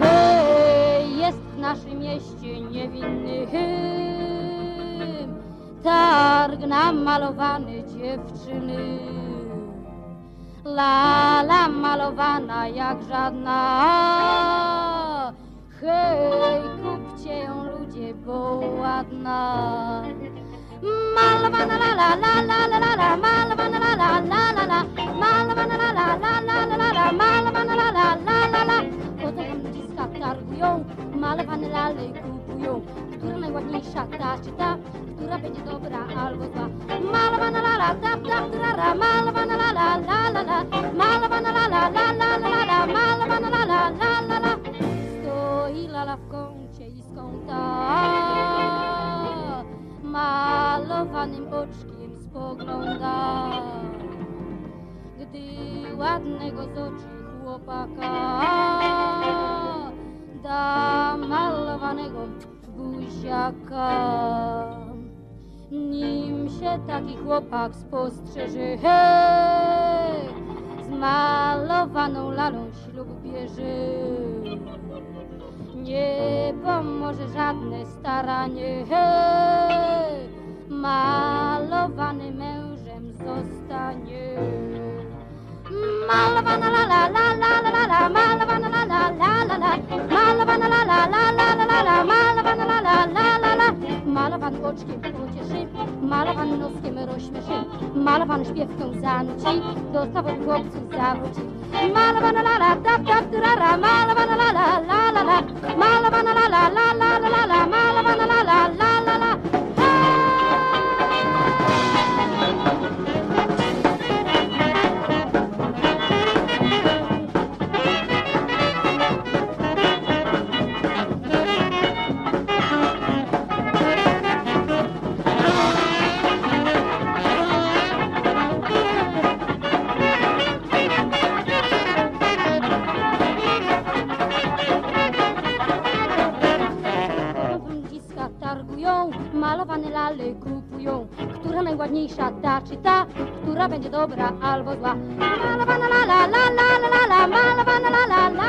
Hej, jest w naszym mieście niewinny hymn, targ namalowany dziewczyny. Lala malowana jak żadna, hej, kupcie ją ludzie, bo ładna. Malowana la la la la la la la, malowana la la la la la, targują, malowane lale kupują. Która najładniejsza ta czy ta, która będzie dobra albo zła. Malowana la la tap tap trara, malowana la la la la malowana la la la la la malowana la la la la. Stoi lala w kącie i z kąta malowanym oczkiem spogląda. Gdy ładnego z oczy chłopaka buziaka. Nim się taki chłopak spostrzeże, hej, z malowaną lalą ślub bierze. Nie pomoże żadne staranie, hej, malowany mężem zostanie. Malowana la la la Malowany oczkiem pocieszy, malowany noskiem rozśmieszy, malowany śpiewką zanuci, do zawodu chłopców zawróci. Tap tap malowane lale kupują. Która najładniejsza ta czy ta, która będzie dobra albo zła. Malowana la la la la la la malowana la la